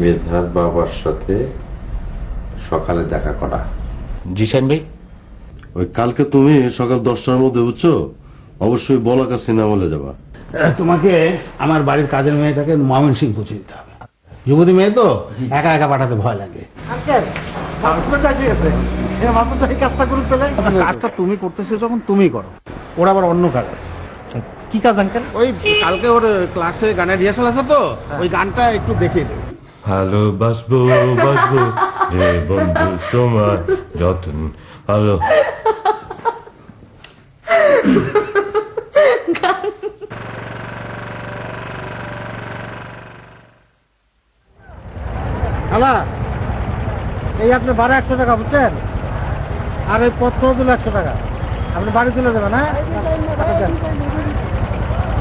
মেধার বাবার সাথে সকালে দেখা করা। জি শাইন ভাই? ওই কালকে তুমি সকাল দশটার মধ্যে বুঝছ? অবশ্যই বলাকা সিনেমা হলে যাবা। তোমাকে আমার বাড়ির কাজের মেয়েটাকে ময়মন সিং পৌঁছে দিতে হবে। যুবতী মেয়ে তো? একা একা পাঠাতে ভয় লাগে। কাজটা তুমি করতেছো যখন তুমি করো। ওর আবার অন্য কাজ আছে। কি কাজ আঙ্কেল? ওই কালকে ওর ক্লাসে গানের রিহার্সাল আছে তো? ওই গানটা একটু দেখিয়ে দেবে। ভালোবাসবো, বাসবো রে বন্ধু, তোমার যতন ভালো। এই আপনি বারো একশো টাকা বুঝছেন? আর ওই পত্র দিল একশো টাকা। আপনি বাড়ি চলে যাবেন হ্যাঁ?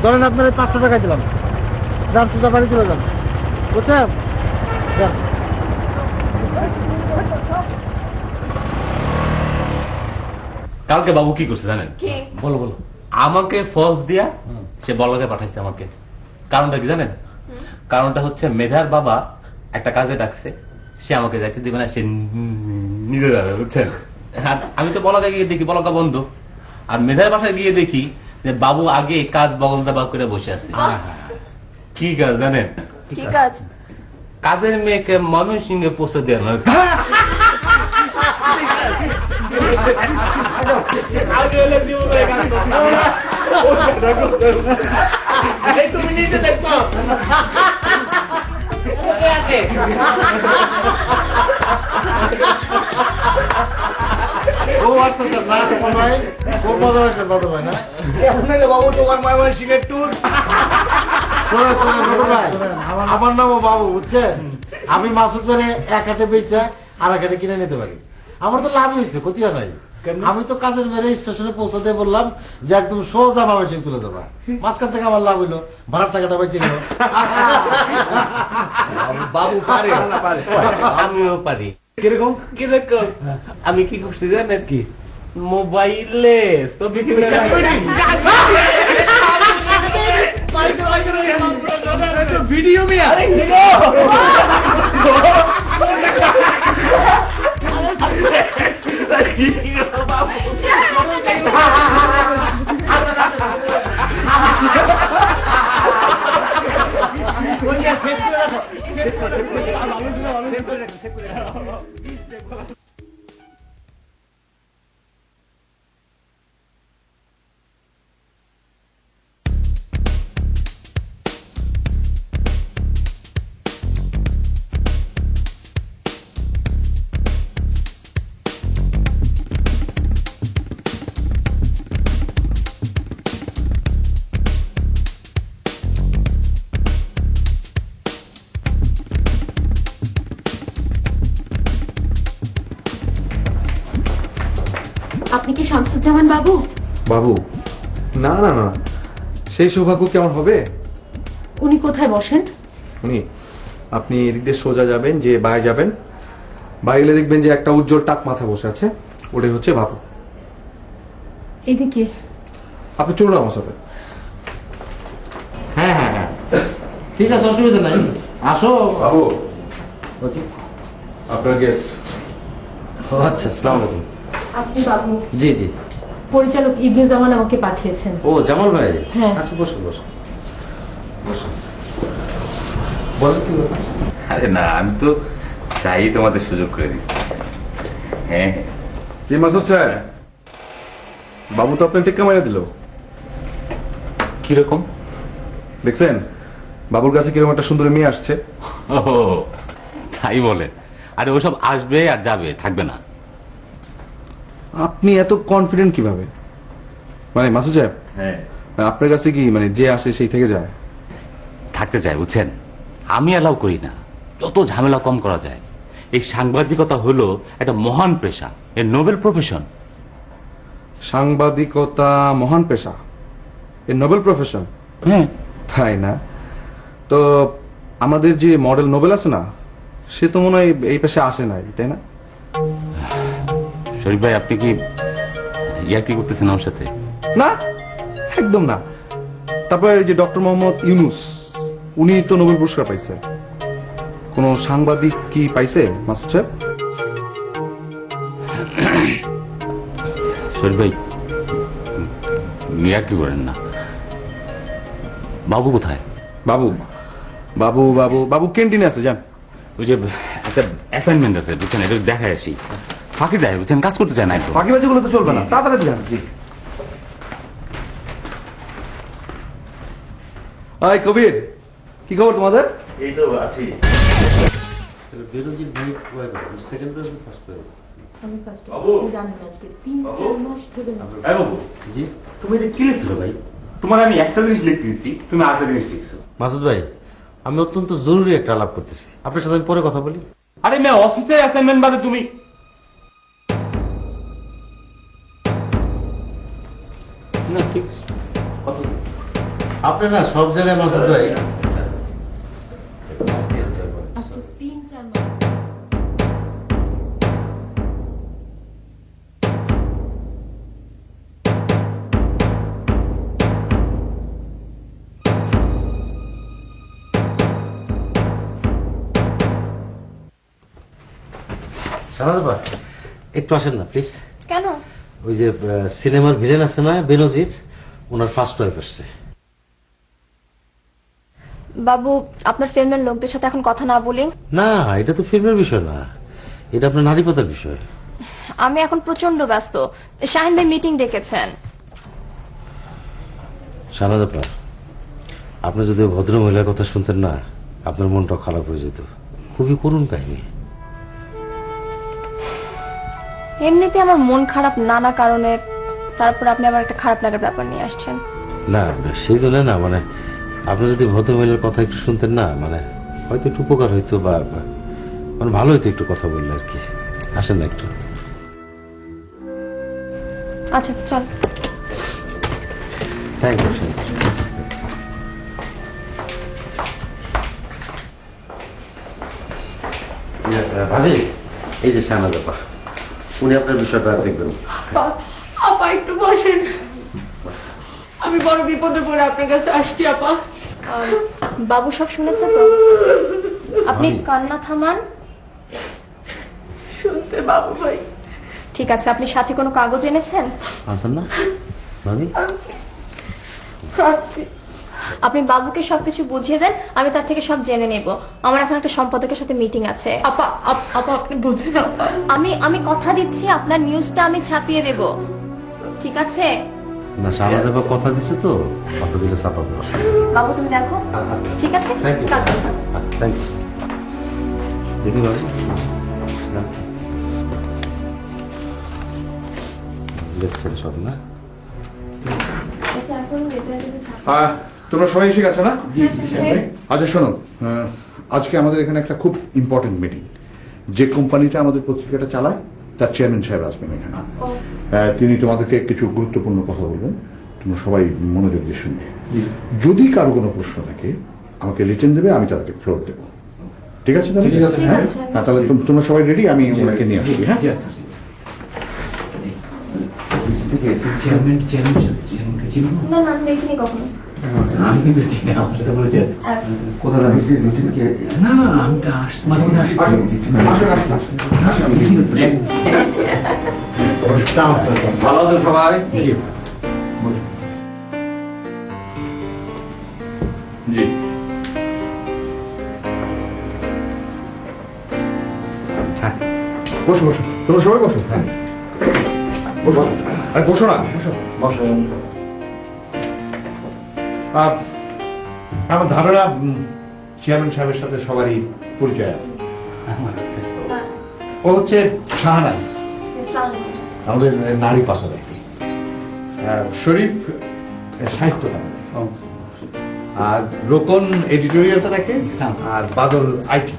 ধরেন আপনার পাঁচশো টাকা দিলাম। যান বাড়ি চলে যান। বুঝছেন। কালকে বাবু কি করছে জানেন? বলো বলো। আমাকে ফলস দিয়া সে বলকে পাঠাইছে আমাকে। কারণটা কি জানেন? কারণটা হচ্ছে মেধার বাবা একটা কাজে ডাকছে সে আমাকে যাইতে দিবে না সে নিজে যাবে বুঝছেন? আর আমি তো বলকা গিয়ে দেখি বলকা বন্ধ। আর মেধার বাসায় গিয়ে দেখি যে বাবু আগে কাজ বগল দাবা করে বসে আছে। কি কাজ জানেন? কি কাজ? কাজের মেয়েকে ময়মন সিংহে পৌঁছে দেওয়া নয় ও আসতেছে না তোমার ভাই খুব মজা হয়েছে মজা ভাই না শোনো, শোনো, রঘু ভাই, আমার নামও বাবু বুঝছেন? আমি মাসুদ ভাই এক হাটে বেচে আর এক হাটে কিনে নিতে পারি। আমার তো লাভ হয়েছে ক্ষতি হয় নাই। আমি তো কাজের মেরে স্টেশনে পৌঁছাতে বললাম যে একদম সোজা মামেশিং তুলে দেবা। মাঝখান থেকে আমার লাভ হইল ভাড়ার টাকাটা বেঁচে গেল বাবু পারে। আমিও পারি। কীরকম? কীরকম? আমি কি করছি জানেন কি? মোবাইলে ছবি 비움이야. 아니 그거. 이거 봐. 뭔가 세포라고. 세포라고. 세포라고. 세포라고. বাবু। বাবু না না না সেই সৌভাগ্য কেমন হবে? উনি কোথায় বসেন? উনি আপনি এদিক দিয়ে সোজা যাবেন যে বাইরে যাবেন। বাইরে দেখবেন যে একটা উজ্জ্বল টাক মাথা বসে আছে। ওটাই হচ্ছে বাবু। এদিকে। আপনি চলুন আমার সাথে। হ্যাঁ হ্যাঁ হ্যাঁ। ঠিক আছে অসুবিধা নাই। আসো। বাবু। আপনার গেস্ট ও আচ্ছা আসসালামু আলাইকুম। আপনি বাবু। জি জি। পরিচালক ইবনে জামান আমাকে পাঠিয়েছেন। ও জামাল ভাই? হ্যাঁ। আচ্ছা বসুন বসুন। বসুন। বলেন কি ব্যাপার? আরে না আমি তো চাই তোমাদের সুযোগ করে দিই হ্যাঁ কি মাসুদ স্যার? বাবু তো আপনার টেক্কা মারা দিল। কীরকম? দেখছেন বাবুর কাছে কীরকম একটা সুন্দর মেয়ে আসছে। ও তাই বলে। আরে ওসব আসবে আর যাবে থাকবে না। আপনি এত কনফিডেন্ট কীভাবে? মানে মাসুদ সাহেব হ্যাঁ। আপনার কাছে কি মানে যে আসে সেই থেকে যায়? থাকতে চাই বুঝছেন? আমি অ্যালাউ করি না। যত ঝামেলা কম করা যায়। এই সাংবাদিকতা হলো একটা মহান পেশা এ নোবেল প্রফেশন সাংবাদিকতা মহান পেশা এ নোবেল প্রফেশন হ্যাঁ। তাই না? তো আমাদের যে মডেল নোবেল আছে না সে তো মনে হয় এই পেশে আসে নাই তাই না? শরীফ ভাই আপনি কি ইয়ার কি করতেছেন আমার সাথে? না একদম না। তারপরে যে ডক্টর মোহাম্মদ ইউনুস উনি তো নোবেল পুরস্কার পাইছে। কোনো সাংবাদিক কি পাইছে মাসুদ সাহেব? শরীফ ভাই মিয়া কি করেন না? বাবু কোথায়? বাবু বাবু বাবু বাবু ক্যান্টিনে আছে যান। ওই যে একটা অ্যাসাইনমেন্ট আছে বুঝছেন? এটা দেখায় আসি। ফাঁকি দেয় বুঝছেন কাজ করতে চায় না একদম। বাকিবাজিগুলো তো চলবে না। তাড়াতাড়ি যান জি। আই কবির কি খবর তোমাদের? এই তো আছি। বিরোধীর ভাই সেকেন্ড ফার্স্ট আমি first আপনি জানেন আজকে তিন চার মাস ধরে। না। বাবু। জি। তুমি এটা কি লিখছো ভাই? তোমার আমি একটা জিনিস লিখতে তুমি আরেকটা জিনিস লিখছো। মাসুদ ভাই আমি অত্যন্ত জরুরি একটা আলাপ করতেছি। আপনার সাথে আমি পরে কথা বলি। আরে মেয়ে অফিসের অ্যাসাইনমেন্ট বাদে তুমি না ঠিক আপনি না সব জায়গায় মাসুদ ভাই। তিন সারাদা একটু আসেন না প্লিজ কেন? ওই যে সিনেমার ভিলেন আছে না বেনজির ওনার ফার্স্ট ওয়াইফ আসছে বাবু আপনার ফিল্মের লোকদের সাথে এখন কথা না বলি? না এটা তো ফিল্মের বিষয় না। এটা আপনার নারীপতার বিষয়। আমি এখন প্রচণ্ড ব্যস্ত। শাহিন ভাই মিটিং ডেকেছেন। সারাদা আপনি যদি ভদ্র মহিলার কথা শুনতেন না আপনার মনটা খারাপ হয়ে যেত। খুবই করুণ কাহিনী। এমনিতে আমার মন খারাপ নানা কারণে তারপর আপনি আবার একটা খারাপ লাগার ব্যাপার নিয়ে আসছেন। না সেই জন্য না মানে আপনি যদি ভদ্র মহিলার কথা একটু শুনতেন না মানে হয়তো একটু উপকার হইতো বা মানে ভালো হইতো একটু কথা বললে আর কি। আসেন না একটু। আচ্ছা চল। থ্যাংক ইউ ভাবি এই যে শাহনাজ আপা উনি আপনার বিষয়টা দেখবেন। আপা একটু বসেন। আমি বড় বিপদে পড়ে আপনার কাছে আসছি আপা। বাবু সব শুনেছে তো? আপনি কান্না থামান। শুনছে বাবু ভাই। ঠিক আছে আপনি সাথে কোনো কাগজ এনেছেন? আছেন না? ভাবি? আনছি। আনছি। আপনি বাবুকে সবকিছু বুঝিয়ে দেন আমি তার থেকে সব জেনে নেব। আমার এখন একটা সম্পাদকের সাথে মিটিং আছে। আপা আপা আপনি বুঝেন আপা আমি আমি কথা দিচ্ছি আপনার নিউজটা আমি ছাপিয়ে দেব। ঠিক আছে? না শাহনাজ আপা কথা দিছে তো কথা দিলে বাবু তুমি দেখো। ঠিক আছে. থ্যাংক ইউ দেখি না। লিখছেন সব না? আচ্ছা, এখন। আহ, তোমরা সবাই এসে গেছো না? হ্যাঁ, আচ্ছা শোনো আজকে আমাদের এখানে একটা খুব ইম্পর্টেন্ট মিটিং যে কোম্পানিটা আমাদের পত্রিকাটা চালায় তার চেয়ারম্যান সাহেব আসবেন এখানে। আহ, তিনি তোমাদেরকে কিছু গুরুত্বপূর্ণ কথা বলবেন। তোমরা সবাই মনোযোগ দিয়ে শুনবে। যদি কারও কোনো প্রশ্ন থাকে আমাকে রিটেন দেবে আমি তাদেরকে ফ্লোর দেবো। ঠিক আছে তাহলে? ঠিক হ্যাঁ? আছে। হ্যাঁ, তাহলে তোমরা সবাই রেডি আমি ওনাকে নিয়ে আসছি হ্যাঁ? না না দেখিনি কখনো। আমি কিন্তু চিনি আমার সাথে বলেছি আজকে। আচ্ছা কোথা থেকে মিটিংকে না না আমি তো আস মাঝে মধ্যে আসি ভালো আছেন সবাই জি জি হ্যাঁ বসো বসো তোমরা সবাই বসো হ্যাঁ বসো আরে বসো না বসো আহ, আমার ধারণা চেয়ারম্যান সাহেবের সাথে সবারই পরিচয় আছে। ও হচ্ছে শাহনাজ। আমাদের নারী পাতা দেখে শরীফ সাহিত্য আর রোকন এডিটোরিয়ালটা দেখে? আর বাদল আইটি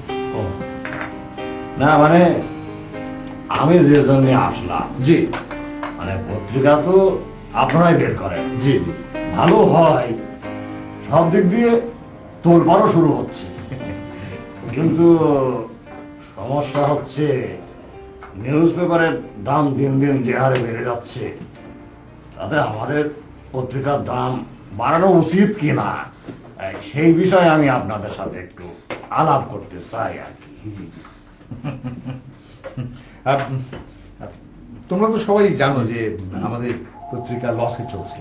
না মানে আমি যে জন্য আসলাম জি। মানে পত্রিকা তো আপনারাই বের করেন। জি জি। ভালো হয়। সব দিক দিয়ে তোলপাড়ও শুরু হচ্ছে। কিন্তু সমস্যা হচ্ছে, নিউজ পেপারের দাম দিন দিন যে হারে বেড়ে যাচ্ছে। তাতে আমাদের পত্রিকার দাম বাড়ানো উচিত কি না সেই বিষয়ে আমি আপনাদের সাথে একটু আলাপ করতে চাই আর কি। তোমরা তো সবাই জানো যে আমাদের পত্রিকা লসে চলছে।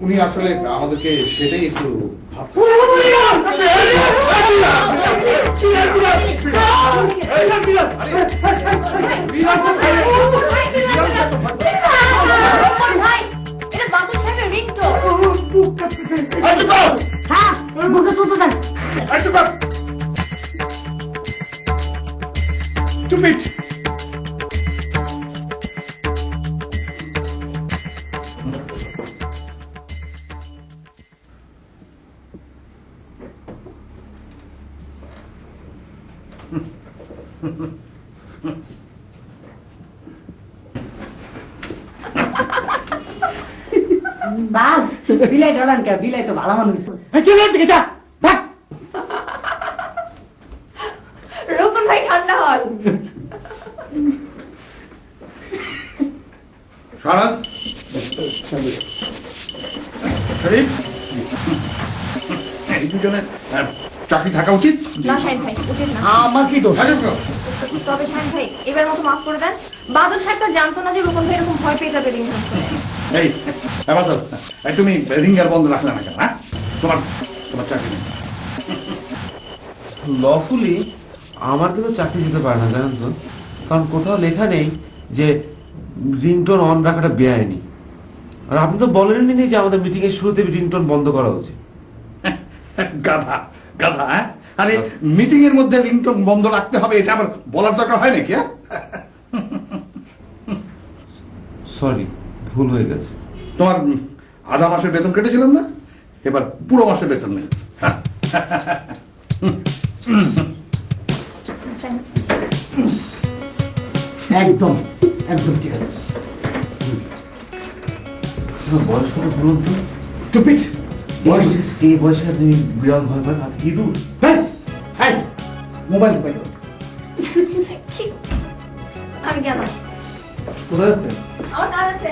উনি আসলে আমাদেরকে সেটাই একটু ভাবতে বিলাই ঢালান কে বিলাই তো ভালো মানুষ রোকন ভাই ঠান্ডা হন সারাদ শরীফ এই দুজনের চাকরি থাকা উচিত? না শাহিন ভাই উচিত না। আমার কি দোষ? তবে শাহিন ভাই এবার মতো মাফ করে দেন। বাদল সাহেব তো জানতো না যে রোকন ভাই এরকম ভয় পেয়ে যাবে করে এই এবার তুমি রিঙ্গার বন্ধ রাখলে না কেন হ্যাঁ? তোমার তোমার চাকরি নেই। লফুলি আমার কিন্তু চাকরি যেতে পারে না জানেন তো? কারণ কোথাও লেখা নেই যে রিংটোন অন রাখাটা বেআইনি। আর আপনি তো বলেননি যে আমাদের মিটিং এর শুরুতে রিংটোন বন্ধ করা উচিত। গাধা গাধা হ্যাঁ? আরে মিটিং এর মধ্যে রিংটোন বন্ধ রাখতে হবে এটা আবার বলার দরকার হয় নাকি হ্যাঁ? সরি ভুল হয়ে গেছে। তোমার আধা মাসের বেতন কেটেছিলাম না? এবার পুরো মাসের বেতন নেই। একদম একদম ঠিক আছে। বয়স কত স্টুপিড বয়স এই বয়সে তুমি বিড়াল ভয় পায় না ইঁদুর হ্যাঁ হ্যাঁ মোবাইল আমি গেলাম কোথায় যাচ্ছে আমার কাজ আছে।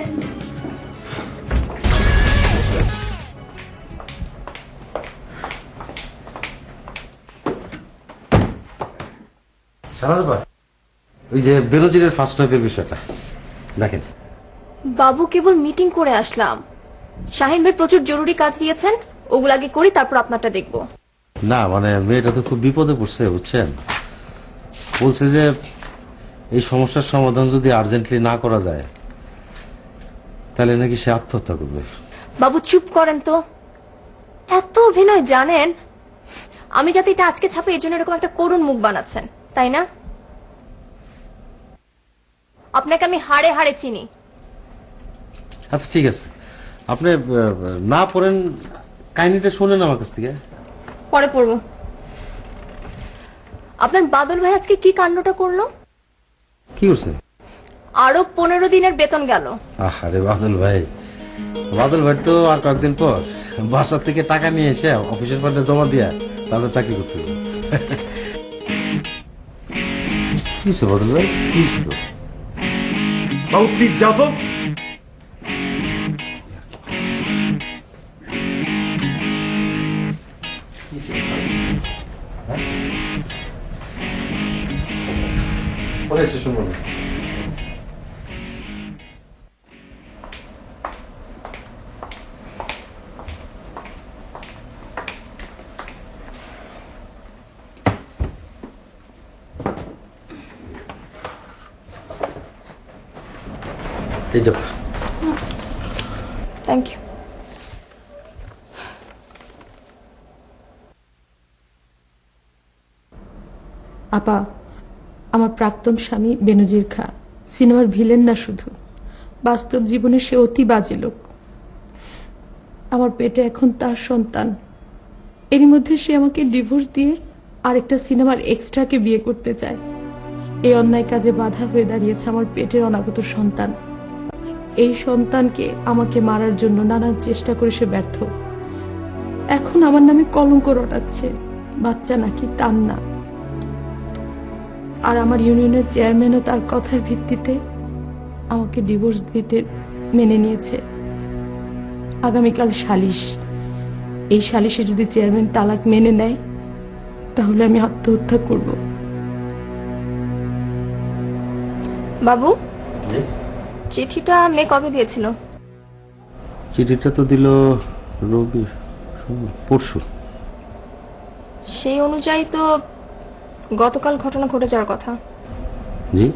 ওই যে ফার্স্ট ওয়াইফের বিষয়টা। দেখেন। বাবু কেবল মিটিং করে আসলাম। শাহিন ভাই প্রচুর জরুরি কাজ দিয়েছেন ওগুলো আগে করি তারপর আপনারটা দেখব। না মানে মেয়েটা তো খুব বিপদে পড়ছে বুঝছেন? বলছে যে এই সমস্যার সমাধান যদি আর্জেন্টলি না করা যায় তাহলে নাকি সে আত্মহত্যা করবে। বাবু চুপ করেন তো। এত অভিনয় জানেন আমি যাতে এটা আজকে ছাপে এর জন্য এরকম একটা করুণ মুখ বানাচ্ছেন। তাই না? আপনাকে আমি হাড়ে হাড়ে চিনি। আচ্ছা ঠিক আছে। আপনি না পড়েন কাহিনীটা শোনেন আমার কাছ থেকে। পরে পড়ব। আপনার বাদল ভাই আজকে কি কাণ্ডটা করল? কি করছে? আরও পনেরো দিনের বেতন গেল। আরে বাদল ভাই। বাদল ভাই তো আর কয়েকদিন পর বাসার থেকে টাকা নিয়ে এসে অফিসের ফান্ডে জমা দিয়া তাহলে চাকরি করতে কি হয়েছে কি ছিল? বাবু প্লিজ যাও তো প্রাক্তন স্বামী বেনজির খা। সিনেমার ভিলেন না শুধু। বাস্তব জীবনে সে অতি বাজে লোক। আমার পেটে এখন তার সন্তান। এরই মধ্যে সে আমাকে ডিভোর্স দিয়ে আরেকটা সিনেমার এক্সট্রাকে বিয়ে করতে চায়। এই অন্যায় কাজে বাধা হয়ে দাঁড়িয়েছে আমার পেটের অনাগত সন্তান। এই সন্তানকে আমাকে মারার জন্য নানান চেষ্টা করে সে ব্যর্থ। এখন আমার নামে কলঙ্ক রটাচ্ছে। বাচ্চা নাকি তার না। আর আমার ইউনিয়নের চেয়ারম্যানও তার কথার ভিত্তিতে আমাকে ডিভোর্স দিতে মেনে নিয়েছে। আগামীকাল সালিশ। এই সালিশে যদি চেয়ারম্যান তালাক মেনে নেয় তাহলে আমি আত্মহত্যা করব। বাবু? চিঠিটা মেয়ে কবে দিয়েছিল? চিঠিটা তো দিল রবি পরশু। সেই অনুযায়ী তো গতকাল ঘটনা ঘটে যাওয়ার কথা। জি।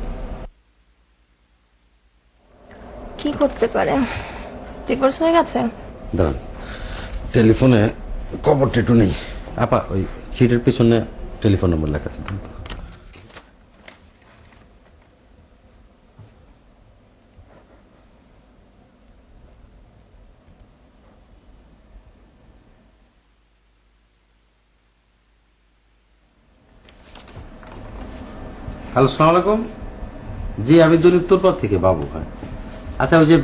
কি করতে পারে? ডিভোর্স হয়ে গেছে? দাঁড়ান। টেলিফোনে খবরটা একটু নেই। আপা ওই সিটের পিছনে টেলিফোন নম্বর লেখা আছে। হ্যালো সালাম আলাইকুম। জি, আমি দলিতপুর থেকে বাবু হ্যাঁ আচ্ছা ওই যে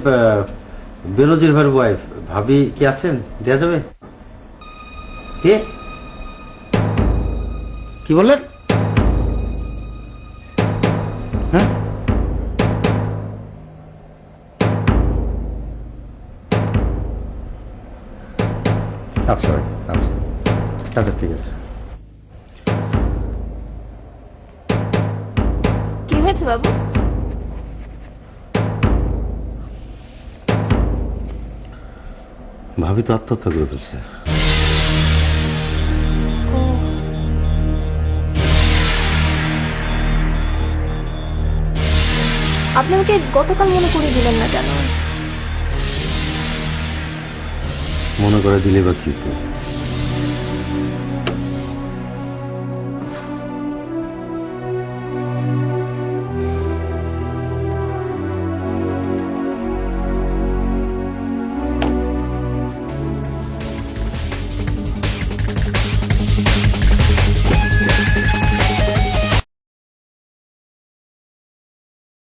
বেনজির ভাইয়ের ওয়াইফ ভাবি কি আছেন? দেয়া যাবে? কে? কি বললেন? হ্যাঁ? আচ্ছা ভাই আচ্ছা। আচ্ছা ঠিক আছে। হয়েছে বাবু। ভাবি তো আত্মহত্যা করে ফেলছে। আপনি আমাকে গতকাল মনে করে দিলেন না কেন? মনে করে দিলে বা কি